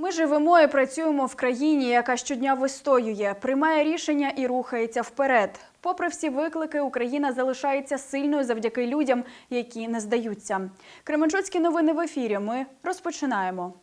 Ми живемо і працюємо в країні, яка щодня вистоює, приймає рішення і рухається вперед. Попри всі виклики, Україна залишається сильною завдяки людям, які не здаються. Кременчуцькі новини в ефірі. Ми розпочинаємо.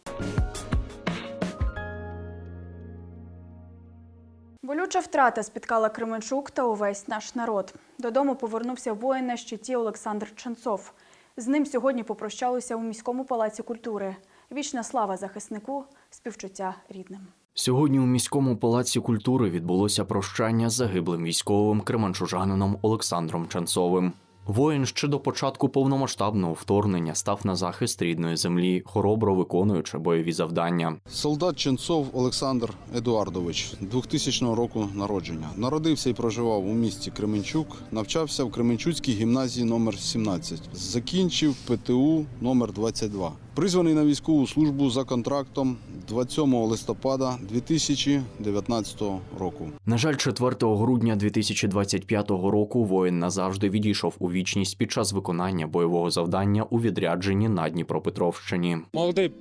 Болюча втрата спіткала Кременчук та увесь наш народ. Додому повернувся воїн на щиті Олександр Ченцов. З ним сьогодні попрощалися у міському палаці культури. Вічна слава захиснику, співчуття рідним. Сьогодні у міському палаці культури відбулося прощання з загиблим військовим кременчужанином Олександром Чанцовим. Воїн ще до початку повномасштабного вторгнення став на захист рідної землі, хоробро виконуючи бойові завдання. Солдат Ченцов Олександр Едуардович 2000 року народження. Народився і проживав у місті Кременчук, навчався в Кременчуцькій гімназії номер 17 Закінчив ПТУ номер 22 Призваний на військову службу за контрактом 27 листопада 2019 року. На жаль, 4 грудня 2025 року воїн назавжди відійшов у вічність під час виконання бойового завдання у відрядженні на Дніпропетровщині. Молодий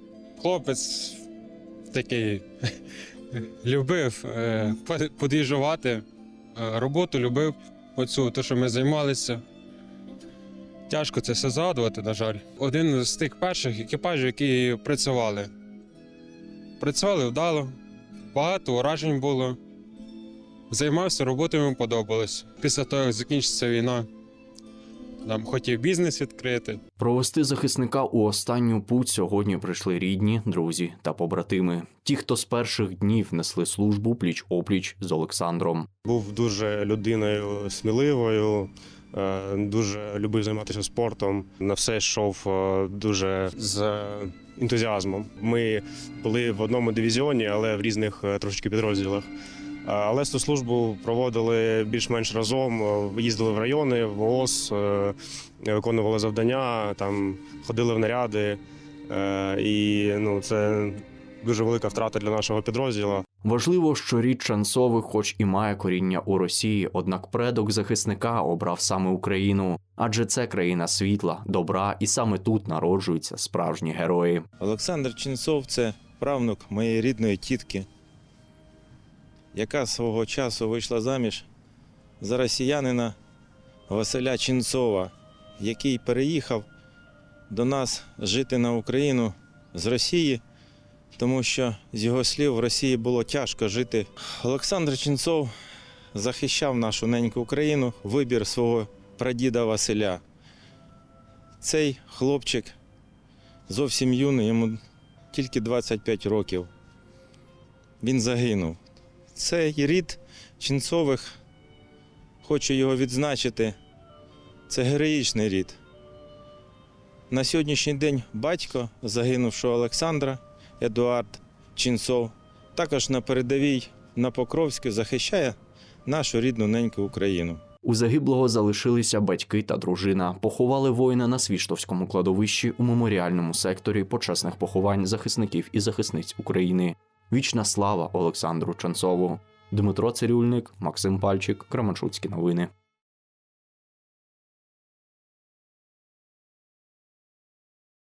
хлопець такий любив е, под- подвіжувати, е, роботу любив оцю, те, що ми займалися. Тяжко це все згадувати, на жаль. Один з тих перших екіпажів, які працювали. Працювали вдало, багато уражень було. Займався роботою, йому подобалось. Після того, як закінчиться війна, там хотів бізнес відкрити. Провести захисника у останню путь сьогодні прийшли рідні, друзі та побратими. Ті, хто з перших днів несли службу пліч опліч з Олександром. Був дуже людиною сміливою, дуже любив займатися спортом. На все йшов е, дуже з ентузіазмом. Ми були в одному дивізіоні, але в різних е, трошечки підрозділах. Е, Але цю службу проводили більш-менш разом. е, Їздили в райони, в ООС, е, виконували завдання, там ходили в наряди. Е, І ну, це дуже велика втрата для нашого підрозділу. Важливо, що рід Чанцових, хоч і має коріння у Росії, однак предок захисника обрав саме Україну, адже це країна світла, добра, і саме тут народжуються справжні герої. Олександр Ченцов це правнук моєї рідної тітки, яка свого часу вийшла заміж за росіянина Василя Ченцова, який переїхав до нас жити на Україну з Росії, тому що з його слів в Росії було тяжко жити. Олександр Ченцов захищав нашу неньку Україну, вибір свого прадіда Василя. Цей хлопчик зовсім юний, йому тільки 25 років. Він загинув. Цей рід Ченцових, хочу його відзначити, це героїчний рід. На сьогоднішній день батько загинувшого Олександра Едуард Ченцов, також на передовій на Покровську захищає нашу рідну неньку Україну. У загиблого залишилися батьки та дружина. Поховали воїна на Свіштовському кладовищі у меморіальному секторі почесних поховань захисників і захисниць України. Вічна слава Олександру Чанцову. Дмитро Цирюльник, Максим Пальчик, Кременчуцькі новини.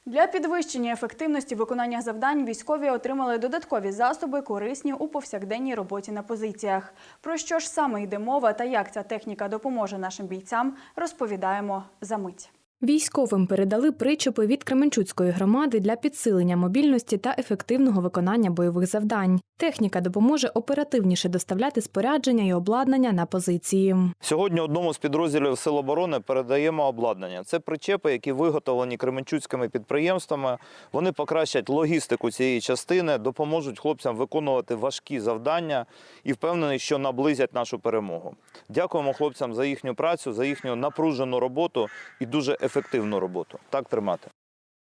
Для підвищення ефективності виконання завдань військові отримали додаткові засоби, корисні у повсякденній роботі на позиціях. Про що ж саме йде мова та як ця техніка допоможе нашим бійцям, розповідаємо за мить. Військовим передали причепи від Кременчуцької громади для підсилення мобільності та ефективного виконання бойових завдань. Техніка допоможе оперативніше доставляти спорядження і обладнання на позиції. Сьогодні одному з підрозділів Сил оборони передаємо обладнання. Це причепи, які виготовлені кременчуцькими підприємствами. Вони покращать логістику цієї частини, допоможуть хлопцям виконувати важкі завдання і впевнений, що наблизять нашу перемогу. Дякуємо хлопцям за їхню працю, за їхню напружену роботу і дуже ефективну роботу. Так тримати.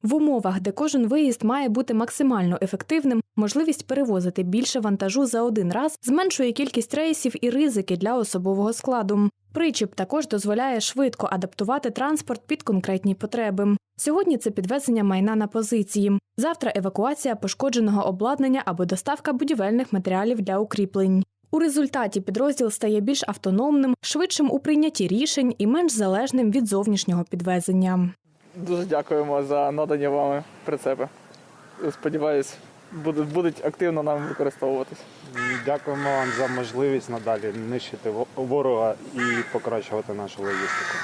В умовах, де кожен виїзд має бути максимально ефективним, можливість перевозити більше вантажу за один раз зменшує кількість рейсів і ризики для особового складу. Причіп також дозволяє швидко адаптувати транспорт під конкретні потреби. Сьогодні це підвезення майна на позиції. Завтра евакуація пошкодженого обладнання або доставка будівельних матеріалів для укріплень. У результаті підрозділ стає більш автономним, швидшим у прийнятті рішень і менш залежним від зовнішнього підвезення. Дуже дякуємо за надані вами прицепи. Сподіваюсь, будуть, будуть активно нами використовуватися. Дякуємо вам за можливість надалі нищити ворога і покращувати нашу логістику.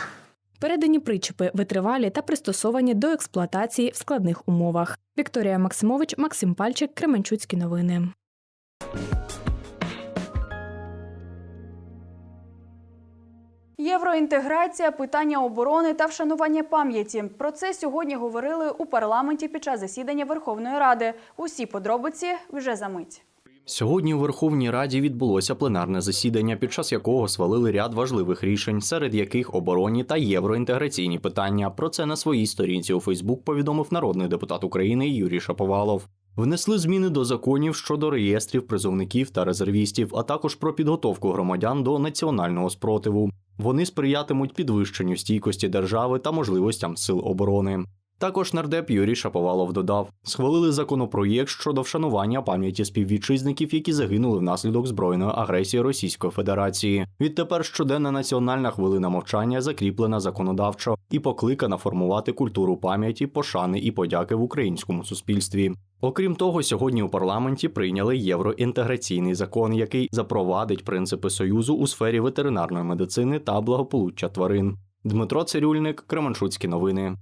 Передані причепи витривалі та пристосовані до експлуатації в складних умовах. Вікторія Максимович, Максим Пальчик, Кременчуцькі новини. Євроінтеграція, питання оборони та вшанування пам'яті. Про це сьогодні говорили у парламенті під час засідання Верховної Ради. Усі подробиці вже за мить. Сьогодні у Верховній Раді відбулося пленарне засідання, під час якого свалили ряд важливих рішень, серед яких оборонні та євроінтеграційні питання. Про це на своїй сторінці у Фейсбук повідомив народний депутат України Юрій Шаповалов. Внесли зміни до законів щодо реєстрів призовників та резервістів, а також про підготовку громадян до національного спротиву. Вони сприятимуть підвищенню стійкості держави та можливостям сил оборони. Також нардеп Юрій Шаповалов додав: схвалили законопроєкт щодо вшанування пам'яті співвітчизників, які загинули внаслідок збройної агресії Російської Федерації. Відтепер щоденна національна хвилина мовчання закріплена законодавчо і покликана формувати культуру пам'яті, пошани і подяки в українському суспільстві. Окрім того, сьогодні у парламенті прийняли євроінтеграційний закон, який запровадить принципи союзу у сфері ветеринарної медицини та благополуччя тварин. Дмитро Цирюльник, Кременчуцькі новини.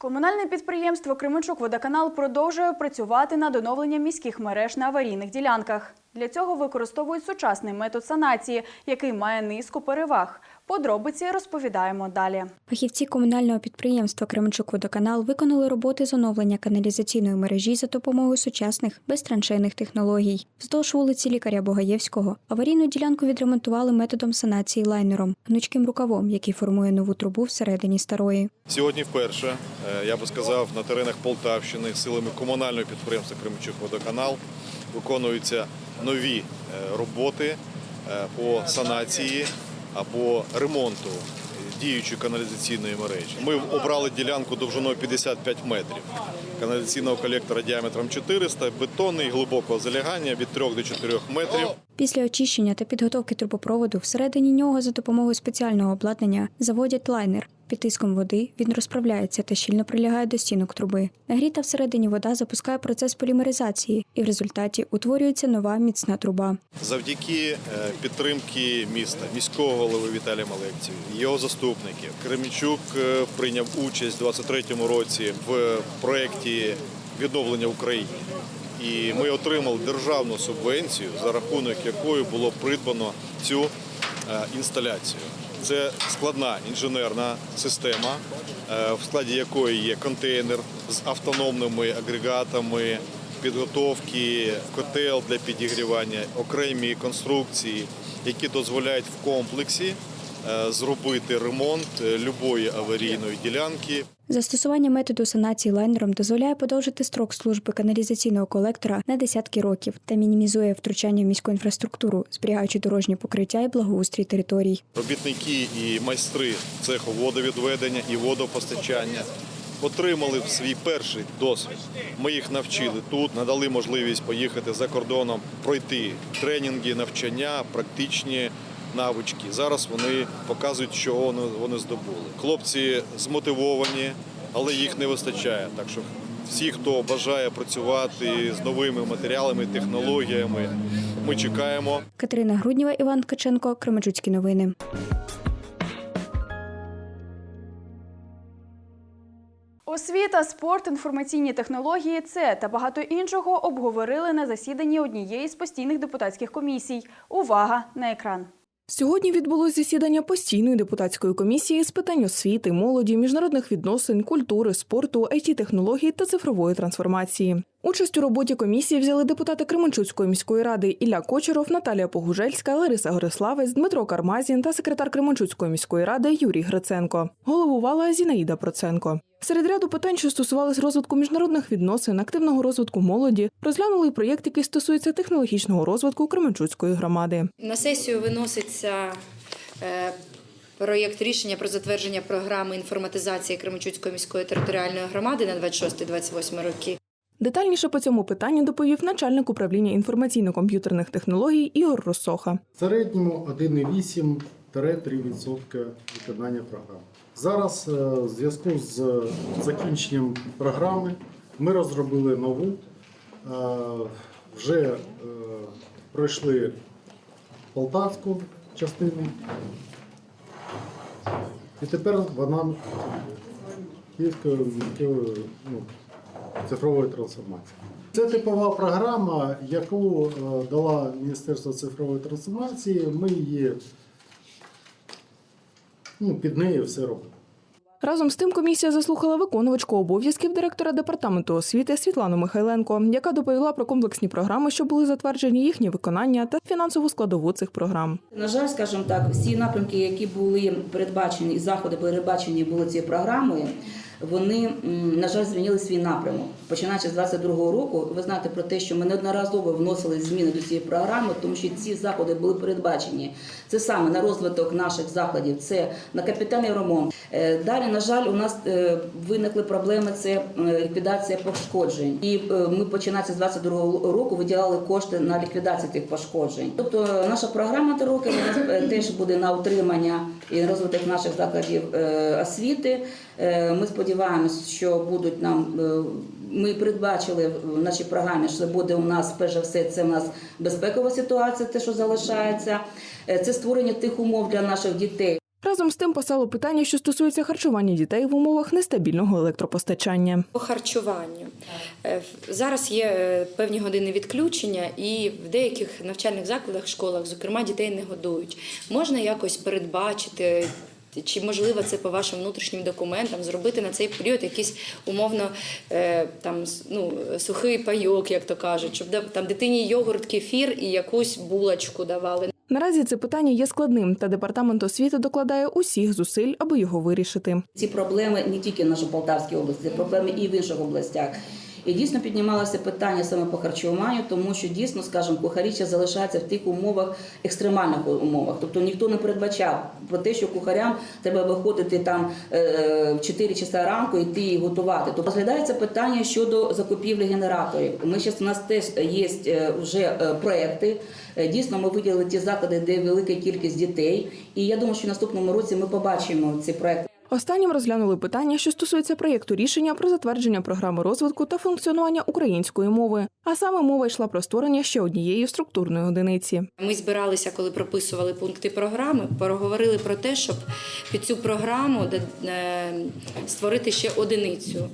Комунальне підприємство Кременчук Водоканал продовжує працювати над оновленням міських мереж на аварійних ділянках. Для цього використовують сучасний метод санації, який має низку переваг. Подробиці розповідаємо далі. Фахівці комунального підприємства Кременчук-Водоканал виконали роботи з оновлення каналізаційної мережі за допомогою сучасних безтраншейних технологій. Вздовж вулиці лікаря Богаєвського аварійну ділянку відремонтували методом санації лайнером, гнучким рукавом, який формує нову трубу всередині старої. Сьогодні вперше, е, я би сказав, на теренах Полтавщини силами комунального підприємства Кременчук-Водоканал виконуються нові е, роботи е, по санації або ремонту діючої каналізаційної мережі. Ми обрали ділянку довжиною 55 метрів. Каналізаційного колектора діаметром 400, бетонний глибокого залягання від 3 до 4 метрів. Після очищення та підготовки трубопроводу всередині нього за допомогою спеціального обладнання заводять лайнер. Під тиском води він розправляється та щільно прилягає до стінок труби. Нагріта всередині вода запускає процес полімеризації, і в результаті утворюється нова міцна труба. Завдяки е, підтримки міста, міського голови Віталія Малекців, його заступників, Кременчук е, прийняв участь у 23-му році в проєкті відновлення України. І ми отримали державну субвенцію, за рахунок якої було придбано цю е, інсталяцію. Це складна інженерна система, е, в складі якої є контейнер з автономними агрегатами, підготовки, котел для підігрівання, окремі конструкції, які дозволяють в комплексі е, зробити ремонт е, любої аварійної ділянки. Застосування методу санації лайнером дозволяє подовжити строк служби каналізаційного колектора на десятки років та мінімізує втручання в міську інфраструктуру, зберігаючи дорожнє покриття і благоустрій територій. Робітники і майстри цеху водовідведення і водопостачання отримали свій перший досвід. Ми їх навчили тут, надали можливість поїхати за кордоном, пройти тренінги, навчання, практичні навички. Зараз вони показують, що вони, здобули. Хлопці змотивовані, але їх не вистачає. Так що всі, хто бажає працювати з новими матеріалами, технологіями, ми чекаємо. Катерина Грудніва, Іван Ткаченко, Кременчуцькі новини. Освіта, спорт, інформаційні технології це та багато іншого обговорили на засіданні однієї з постійних депутатських комісій. Увага на екран. Сьогодні відбулось засідання постійної депутатської комісії з питань освіти, молоді, міжнародних відносин, культури, спорту, it технологій та цифрової трансформації. Участь у роботі комісії взяли депутати Кременчуцької міської ради Ілля Кочеров, Наталія Погужельська, Лариса Гориславець, Дмитро Кармазін та секретар Кременчуцької міської ради Юрій Гриценко. Головувала Зінаїда Проценко. Серед ряду питань, що стосувались розвитку міжнародних відносин, активного розвитку молоді, розглянули проєкт, який стосується технологічного розвитку Кременчуцької громади. На сесію виноситься е, проєкт рішення про затвердження програми інформатизації Кременчуцької міської територіальної громади на 26-28 роки. Детальніше по цьому питанню доповів начальник управління інформаційно-комп'ютерних технологій Ігор Росоха. В середньому 1,8 2-3% виконання програм. Зараз е, в зв'язку з закінченням програми ми розробили нову. Е, Вже е, пройшли полтавську частину. І тепер вона Київської міської ну, цифрової трансформації. Це типова програма, яку е, дала Міністерство цифрової трансформації. Ми її ну, під нею все робимо. Разом з тим комісія заслухала виконувачку обов'язків директора департаменту освіти Світлану Михайленко, яка доповіла про комплексні програми, що були затверджені їхнє виконання та фінансову складову цих програм. На жаль, скажімо так, всі напрямки, які були передбачені, і заходи передбачені були цією програмою, вони, на жаль, змінили свій напрямок. Починаючи з 22-го року, ви знаєте про те, що ми неодноразово вносили зміни до цієї програми, тому що ці заходи були передбачені. Це саме на розвиток наших закладів, це на капітальний ремонт. Е, Далі, на жаль, у нас е, виникли проблеми. Це е, ліквідація пошкоджень, і ми починаючи з 22-го року виділяли кошти на ліквідацію цих пошкоджень. Тобто наша програма три роки теж буде на утримання і розвиток наших закладів освіти. Е, Ми сподіваємось, що будуть нам. е, Ми передбачили в нашій програмі, що буде у нас перш за все, це у нас безпекова ситуація, те, що залишається. Е, Це створення тих умов для наших дітей. Разом з тим постало питання, що стосується харчування дітей в умовах нестабільного електропостачання. По харчуванню зараз є певні години відключення, і в деяких навчальних закладах, школах, зокрема, дітей не годують. Можна якось передбачити. Чи можливо це по вашим внутрішнім документам зробити на цей період якийсь умовно е, там ну, сухий пайок, як то кажуть, щоб там дитині йогурт, кефір і якусь булочку давали. Наразі це питання є складним, та департамент освіти докладає усіх зусиль, аби його вирішити. Ці проблеми не тільки в нашій Полтавській області, проблеми і в інших областях. І дійсно піднімалося питання саме по харчуванню, тому що дійсно, скажімо, кухарі ще залишаються в тих умовах, екстремальних умовах. Тобто ніхто не передбачав про те, що кухарям треба виходити там е, в 4 часа ранку, йти і готувати. Тобто розглядається питання щодо закупівлі генераторів. Ми зараз у нас теж є е, вже е, проекти. Дійсно, ми виділили ті заклади, де велика кількість дітей. І я думаю, що в наступному році ми побачимо ці проекти. Останнім розглянули питання, що стосується проєкту рішення про затвердження програми розвитку та функціонування української мови. А саме мова йшла про створення ще однієї структурної одиниці. Ми збиралися, коли прописували пункти програми, проговорили про те, щоб під цю програму е, створити ще одиницю.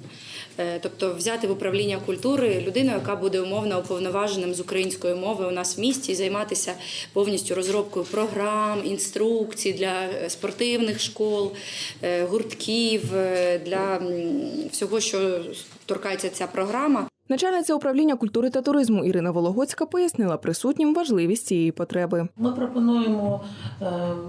Е, Тобто взяти в управління культури людину, яка буде умовно уповноваженим з української мови у нас в місті, і займатися повністю розробкою програм, інструкцій для е, спортивних школ, е, гуртків, для всього, що торкається ця програма. Начальниця управління культури та туризму Ірина Вологодська пояснила присутнім важливість цієї потреби. Ми пропонуємо е,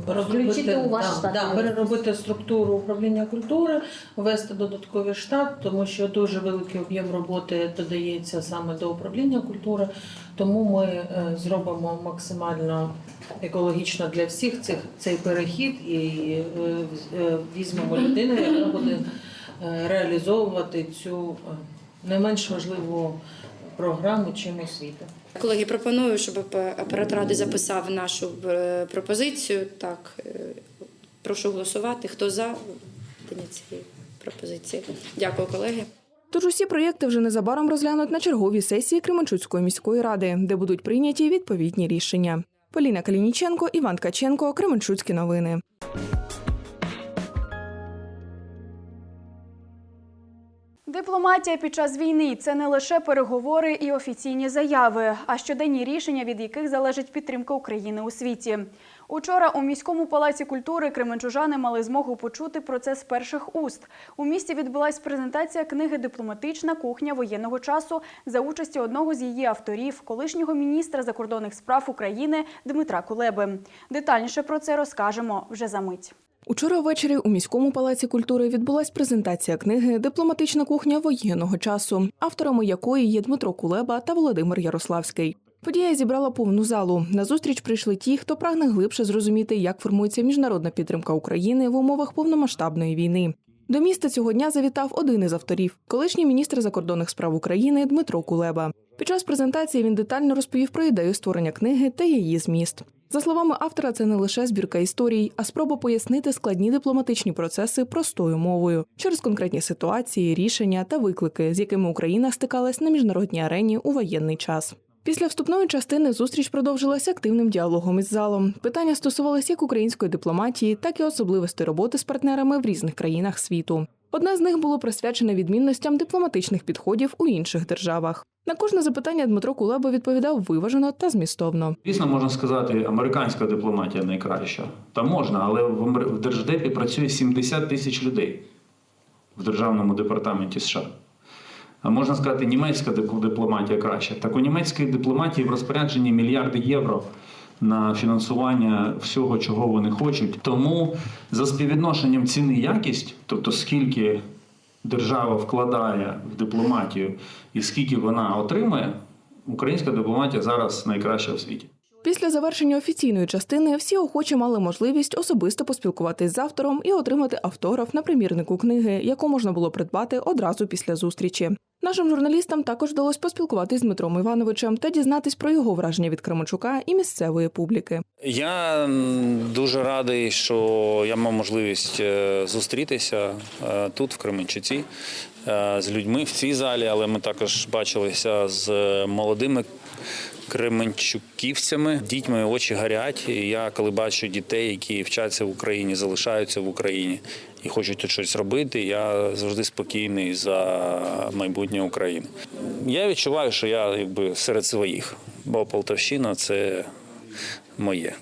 розробити, у ваш да, да, переробити структуру управління культури, ввести додатковий штат, тому що дуже великий об'єм роботи додається саме до управління культури. Тому ми е, зробимо максимально екологічно для всіх цих цей перехід і е, візьмемо людину, яка буде реалізовувати цю не менш важливу програму, чим освіта. Колеги, пропоную, щоб апарат ради записав нашу е, пропозицію. Так, е, прошу голосувати. Хто за видання цієї пропозиції? Дякую, колеги. Тож усі проєкти вже незабаром розглянуть на черговій сесії Кременчуцької міської ради, де будуть прийняті відповідні рішення. Поліна Калініченко, Іван Ткаченко, Кременчуцькі новини. Дипломатія під час війни це не лише переговори і офіційні заяви, а щоденні рішення, від яких залежить підтримка України у світі. Учора у міському палаці культури кременчужани мали змогу почути про це з перших уст. У місті відбулась презентація книги Дипломатична кухня воєнного часу за участі одного з її авторів, колишнього міністра закордонних справ України Дмитра Кулеби. Детальніше про це розкажемо вже за мить. Учора ввечері у міському палаці культури відбулась презентація книги Дипломатична кухня воєнного часу, авторами якої є Дмитро Кулеба та Володимир Ярославський. Подія зібрала повну залу. На зустріч прийшли ті, хто прагне глибше зрозуміти, як формується міжнародна підтримка України в умовах повномасштабної війни. До міста цього дня завітав один із авторів, колишній міністр закордонних справ України Дмитро Кулеба. Під час презентації він детально розповів про ідею створення книги та її зміст. За словами автора, це не лише збірка історій, а спроба пояснити складні дипломатичні процеси простою мовою через конкретні ситуації, рішення та виклики, з якими Україна стикалась на міжнародній арені у воєнний час. Після вступної частини зустріч продовжилася активним діалогом із залом. Питання стосувалися як української дипломатії, так і особливостей роботи з партнерами в різних країнах світу. Одне з них було присвячене відмінностям дипломатичних підходів у інших державах. На кожне запитання Дмитро Кулеба відповідав виважено та змістовно. Звісно, можна сказати, американська дипломатія найкраща. Та можна, але в Держдепі працює 70 тисяч людей в Державному департаменті США. А можна сказати, німецька дип- дипломатія краща. Так у німецької дипломатії в розпорядженні мільярди євро на фінансування всього, чого вони хочуть. Тому за співвідношенням ціни якість, тобто скільки держава вкладає в дипломатію і скільки вона отримує, українська дипломатія зараз найкраща в світі. Після завершення офіційної частини всі охочі мали можливість особисто поспілкуватись з автором і отримати автограф на примірнику книги, яку можна було придбати одразу після зустрічі. Нашим журналістам також вдалося поспілкуватись з Дмитром Івановичем та дізнатись про його враження від Кременчука і місцевої публіки. Я дуже радий, що я мав можливість е, зустрітися е, тут, в Кременчуці, е, з людьми в цій залі, але ми також бачилися з молодими кременчуківцями. Дітьми очі горять. І я коли бачу дітей, які вчаться в Україні, залишаються в Україні і хочуть тут щось робити, я завжди спокійний за майбутнє України. Я відчуваю, що я якби серед своїх, бо Полтавщина це моє.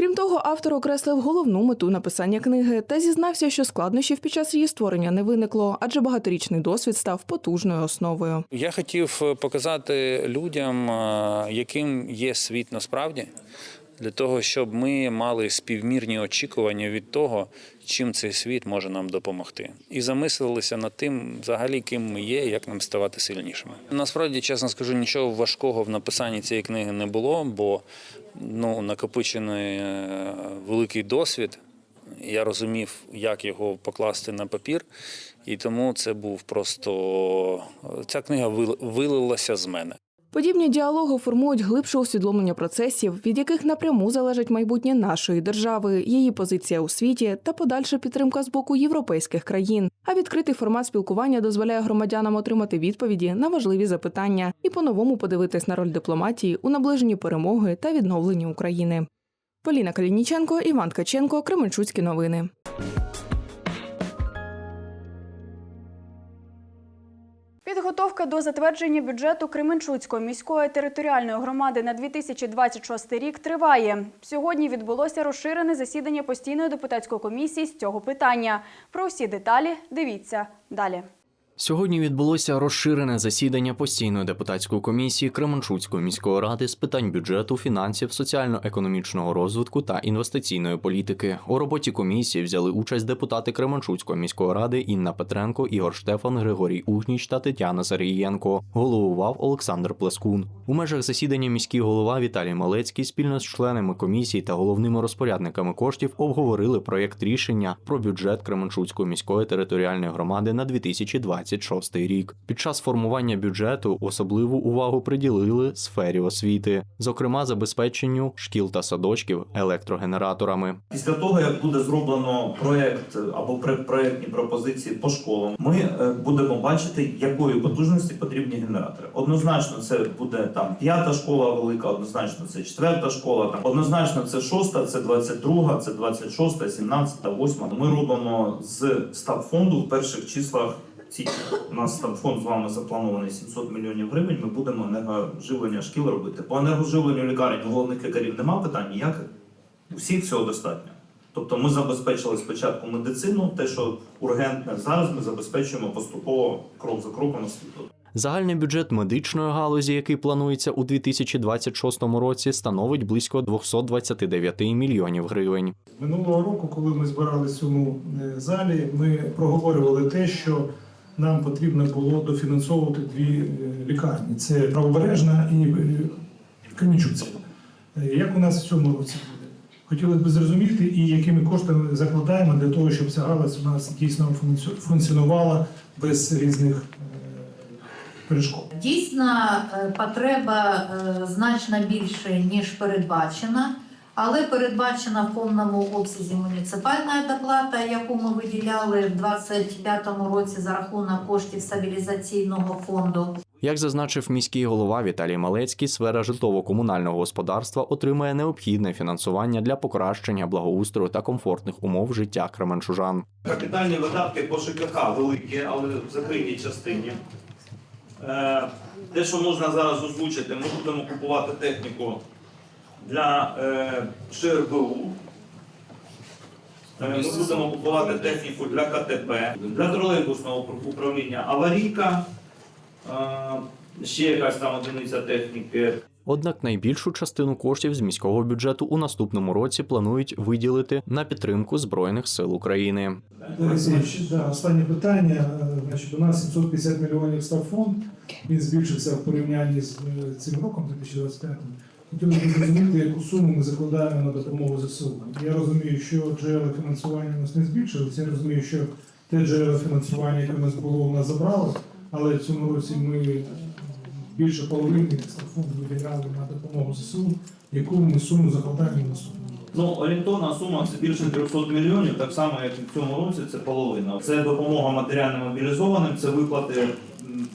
Крім того, автор окреслив головну мету написання книги та зізнався, що складнощів під час її створення не виникло, адже багаторічний досвід став потужною основою. Я хотів е, показати людям, е, яким є світ насправді, для того, щоб ми мали співмірні очікування від того, чим цей світ може нам допомогти, і замислилися над тим, взагалі, ким ми є, як нам ставати сильнішими. Насправді, чесно скажу, нічого важкого в написанні цієї книги не було, бо ну накопичений е, великий досвід. Я розумів, як його покласти на папір, і тому це був просто ця книга вилилася з мене. Подібні діалоги формують глибше усвідомлення процесів, від яких напряму залежить майбутнє нашої держави, її позиція у світі та подальша підтримка з боку європейських країн. А відкритий формат спілкування дозволяє громадянам отримати відповіді на важливі запитання і по-новому подивитись на роль дипломатії у наближенні перемоги та відновленні України. Поліна Калініченко, Іван Ткаченко, Кременчуцькі новини. Підготовка до затвердження бюджету Кременчуцької міської територіальної громади на 2026 рік триває. Сьогодні відбулося розширене засідання постійної депутатської комісії з цього питання. Про всі деталі дивіться далі. Сьогодні відбулося розширене засідання постійної депутатської комісії Кременчуцької міської ради з питань бюджету, фінансів, соціально-економічного розвитку та інвестиційної політики. У роботі комісії взяли участь депутати Кременчуцької міської ради Інна Петренко, Ігор Штефан, Григорій Угніч та Тетяна Зарієнко. Головував Олександр Плескун. У межах засідання міський голова Віталій Малецький спільно з членами комісії та головними розпорядниками коштів обговорили проєкт рішення про бюджет Кременчуцької міської територіальної громади на 2026 рік. Під час формування бюджету особливу увагу приділили сфері освіти, зокрема забезпеченню шкіл та садочків електрогенераторами. Після того, як буде зроблено проєкт або пре- проєктні пропозиції по школам, ми е, будемо бачити, якої потужності потрібні генератори. Однозначно, це буде там п'ята школа велика, однозначно це четверта школа. Там однозначно це шоста, це двадцять друга, це двадцять шоста, сімнадцята, восьма. Ми робимо з стаб фонду в перших числах. Ці у нас там фонд з вами запланований 700 мільйонів гривень. Ми будемо енергоживлення шкіл робити. По енергоживленню лікарень головних лікарів нема питань ніяких. Усіх цього достатньо. Тобто ми забезпечили спочатку медицину, те, що ургентне зараз ми забезпечуємо поступово крок за кроком освіту. Загальний бюджет медичної галузі, який планується у 2026 році, становить близько 229 мільйонів гривень. Минулого року, коли ми збиралися в цьому е, залі, ми проговорювали те, що нам потрібно було дофінансовувати дві е, лікарні: це правобережна і е, Кременчуцька. Е, Як у нас в цьому році буде? Хотілося б зрозуміти, і якими коштами закладаємо для того, щоб ця галузь у нас дійсно функці- функціонувала без різних перешкод. Дійсно, потреба значно більше, ніж передбачена, Але передбачена в повному обсязі муніципальна доплата, яку ми виділяли в 2025 році за рахунок коштів стабілізаційного фонду. Як зазначив міський голова Віталій Малецький, сфера житлово-комунального господарства отримає необхідне фінансування для покращення благоустрою та комфортних умов життя кременчужан. Капітальні видатки по ЖКХ великі, але в закритій частині. Е, Те, що можна зараз озвучити, ми будемо купувати техніку для е, ШРБУ. Е, Ми будемо купувати техніку для КТП, для тролейбусного управління аварійка, е, ще якась там одиниця техніки. Однак найбільшу частину коштів з міського бюджету у наступному році планують виділити на підтримку збройних сил України. Да, останнє питання. Е, Значить, у нас 750 мільйонів став фонд. Він збільшився в порівнянні з е, цим роком, 2025. Хотілося б зрозуміти, яку суму ми закладаємо на допомогу ЗСУ. Я розумію, що джерела фінансування у нас не збільшилися. Я розумію, що те джерела фінансування, яке у нас було, у нас забрали, але в цьому році ми більше половини став фонд виділяли на допомогу ЗСУ, яку ми суму закладаємо на наступному. Ну, орієнтовна сума це більше 300 мільйонів, так само як і в цьому році, це половина. Це допомога матеріально мобілізованим, це виплати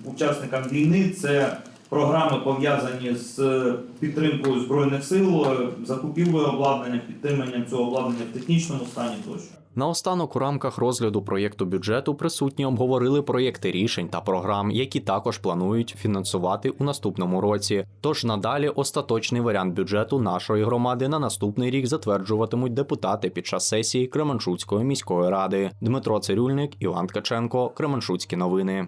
учасникам війни, це програми пов'язані з підтримкою збройних сил, е, закупівлею обладнання, підтриманням цього обладнання в технічному стані тощо. Наостанок у рамках розгляду проєкту бюджету присутні обговорили проєкти рішень та програм, які також планують фінансувати у наступному році. Тож надалі остаточний варіант бюджету нашої громади на наступний рік затверджуватимуть депутати під час сесії Кременчуцької міської ради. Дмитро Цирюльник, Іван Ткаченко, Кременчуцькі новини.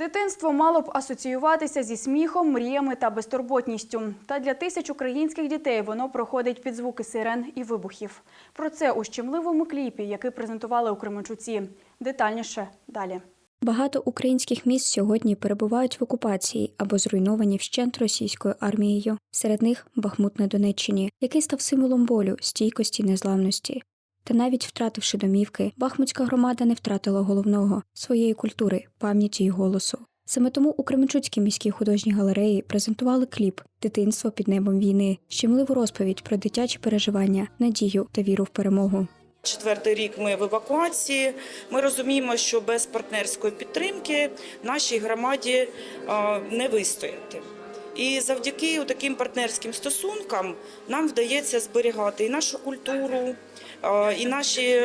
Дитинство мало б асоціюватися зі сміхом, мріями та безтурботністю. Та для тисяч українських дітей воно проходить під звуки сирен і вибухів. Про це у щемливому кліпі, який презентували у Кременчуці. Детальніше далі. Багато українських міст сьогодні перебувають в окупації або зруйновані вщент російською армією. Серед них Бахмут на Донеччині, який став символом болю, стійкості, незламності. Та навіть втративши домівки, Бахмутська громада не втратила головного своєї культури, пам'яті й голосу. Саме тому у Кременчуцькій міській художній галереї презентували кліп Дитинство під небом війни, щемливу розповідь про дитячі переживання, надію та віру в перемогу. Четвертий рік ми в евакуації. Ми розуміємо, що без партнерської підтримки нашій громаді не вистояти. І завдяки таким партнерським стосункам нам вдається зберігати і нашу культуру, і наші,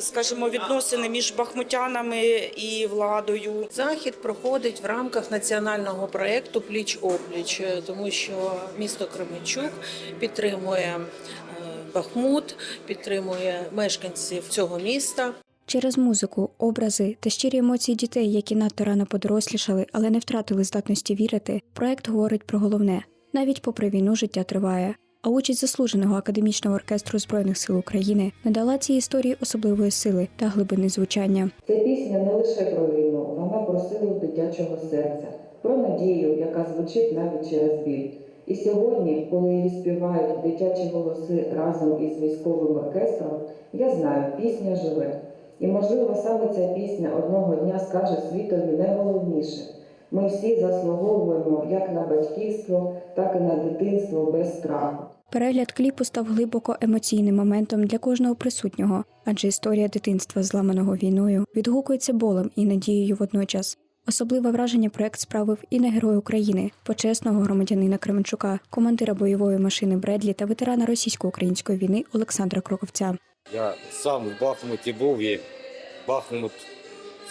скажімо, відносини між бахмутянами і владою. Захід проходить в рамках національного проєкту Пліч опліч, тому що місто Кременчук підтримує е, Бахмут, підтримує мешканців цього міста. Через музику, образи та щирі емоції дітей, які надто рано подорослішали, але не втратили здатності вірити, проект говорить про головне: навіть попри війну життя триває. А участь заслуженого академічного оркестру збройних сил України надала цій історії особливої сили та глибини звучання. Ця пісня не лише про війну, вона про силу дитячого серця, про надію, яка звучить навіть через біль. І сьогодні, коли її співають дитячі голоси разом із військовим оркестром, я знаю, пісня живе. І, можливо, саме ця пісня одного дня скаже світові найголовніше. Ми всі заслуговуємо як на батьківство, так і на дитинство без страху. Перегляд кліпу став глибоко емоційним моментом для кожного присутнього, адже історія дитинства, зламаного війною, відгукується болем і надією водночас. Особливе враження проект справив і на герой України, почесного громадянина Кременчука, командира бойової машини Бредлі та ветерана російсько-української війни Олександра Кроковця. Я сам в Бахмуті був і Бахмут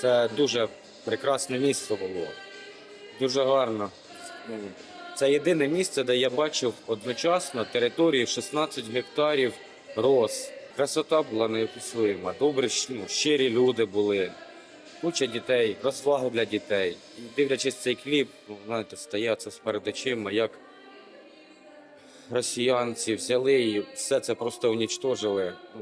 це дуже прекрасне місце було. Дуже гарно. Це єдине місце, де я бачив одночасно територію 16 гектарів роз. Красота була неописуєма. Добре, ну, щирі люди були. Куча дітей, розваги для дітей. І дивлячись цей кліп, ну, знаєте, це перед очима, як росіянці взяли і все це просто унічтожили. Ну,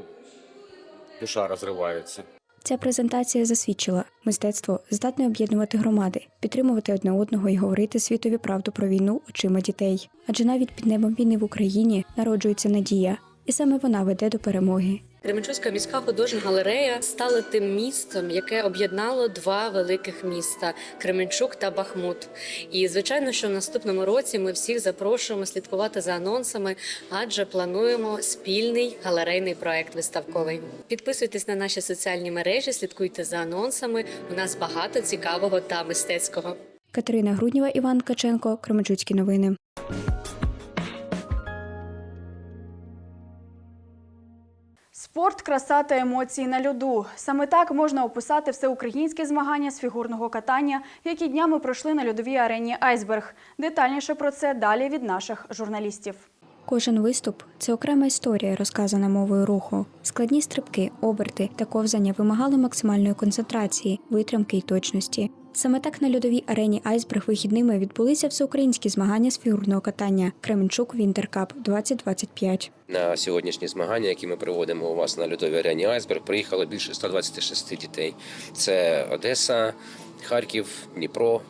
душа розривається. Ця презентація засвідчила, мистецтво здатне об'єднувати громади, підтримувати одне одного і говорити світові правду про війну очима дітей. Адже навіть під небом війни в Україні народжується надія, і саме вона веде до перемоги. Кременчуцька міська художня галерея стала тим містом, яке об'єднало два великих міста Кременчук та Бахмут. І звичайно, що в наступному році ми всіх запрошуємо слідкувати за анонсами, адже плануємо спільний галерейний проект виставковий. Підписуйтесь на наші соціальні мережі, слідкуйте за анонсами. У нас багато цікавого та мистецького. Катерина Грудніва, Іван Ткаченко, Кременчуцькі новини. Спорт, краса та емоції на льоду. Саме так можна описати всеукраїнські змагання з фігурного катання, які днями пройшли на льодовій арені Айсберг. Детальніше про це далі від наших журналістів. Кожен виступ це окрема історія, розказана мовою руху. Складні стрибки, оберти та ковзання вимагали максимальної концентрації, витримки й точності. Саме так на льодовій арені Айсберг вихідними відбулися всеукраїнські змагання з фігурного катання Кременчук Вінтеркап 2025. На сьогоднішні змагання, які ми проводимо у вас на льодовій арені Айсберг, приїхало більше 126 дітей. Це Одеса, Харків, Дніпро.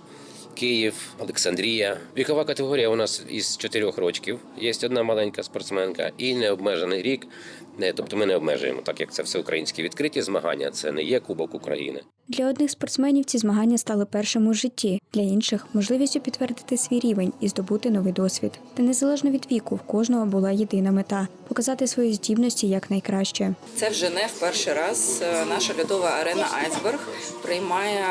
Київ, Олександрія. Вікова категорія у нас із 4 років. Є одна маленька спортсменка і необмежений рік. Не, Тобто ми не обмежуємо, так як це все українські відкриті змагання, це не є Кубок України. Для одних спортсменів ці змагання стали першим у житті, для інших можливістю підтвердити свій рівень і здобути новий досвід. Та незалежно від віку, в кожного була єдина мета показати свої здібності якнайкраще. Це вже не в перший раз е, наша льодова арена Айсберг приймає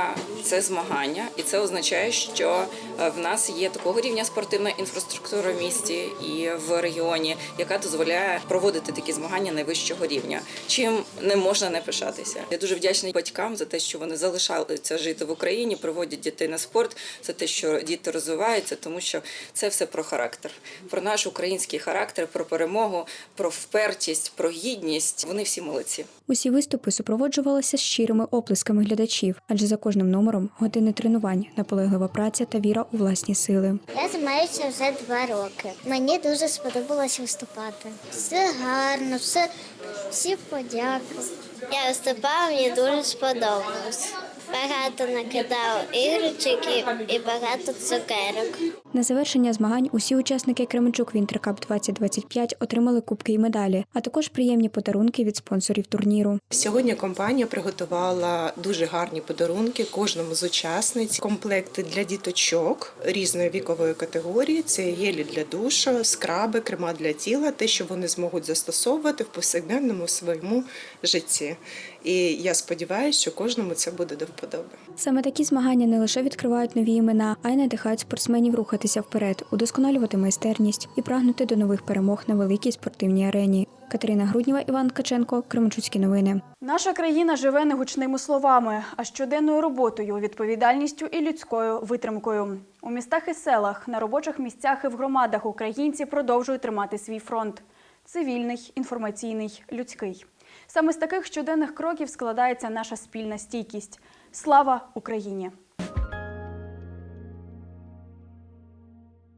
це змагання, і це означає, що е, в нас є такого рівня спортивна інфраструктура в місті і в регіоні, яка дозволяє проводити такі змагання найвищого рівня. Чим не можна не пишатися. Я дуже вдячна батькам за те, що вони залишаються жити в Україні, проводять дітей на спорт. За те, що діти розвиваються, тому що це все про характер, про наш український характер, про перемогу, про впертість, про гідність. Вони всі молодці. Усі виступи супроводжувалися щирими оплесками глядачів, адже за кожним номером години тренувань, наполеглива праця та віра у власні сили. Я займаюся вже два роки. Мені дуже сподобалось виступати. Все гарно, все всі подяку. Я виступала, мені дуже сподобалось. Багато накидав ігрочок і багато цукерок. На завершення змагань усі учасники Кременчук Вінтеркап 2025 отримали кубки і медалі, а також приємні подарунки від спонсорів турніру. Сьогодні компанія приготувала дуже гарні подарунки кожному з учасниць. Комплекти для діточок різної вікової категорії. Це гелі для душу, скраби, крема для тіла, те, що вони зможуть застосовувати в повсякденному своєму житті. І я сподіваюся, що кожному це буде до вподоби. Саме такі змагання не лише відкривають нові імена, а й надихають спортсменів рухатися вперед, удосконалювати майстерність і прагнути до нових перемог на великій спортивній арені. Катерина Грудніва, Іван Ткаченко, Кременчуцькі новини. Наша країна живе не гучними словами, а щоденною роботою, відповідальністю і людською витримкою. У містах і селах, на робочих місцях і в громадах українці продовжують тримати свій фронт цивільний, інформаційний, людський. Саме з таких щоденних кроків складається наша спільна стійкість. Слава Україні!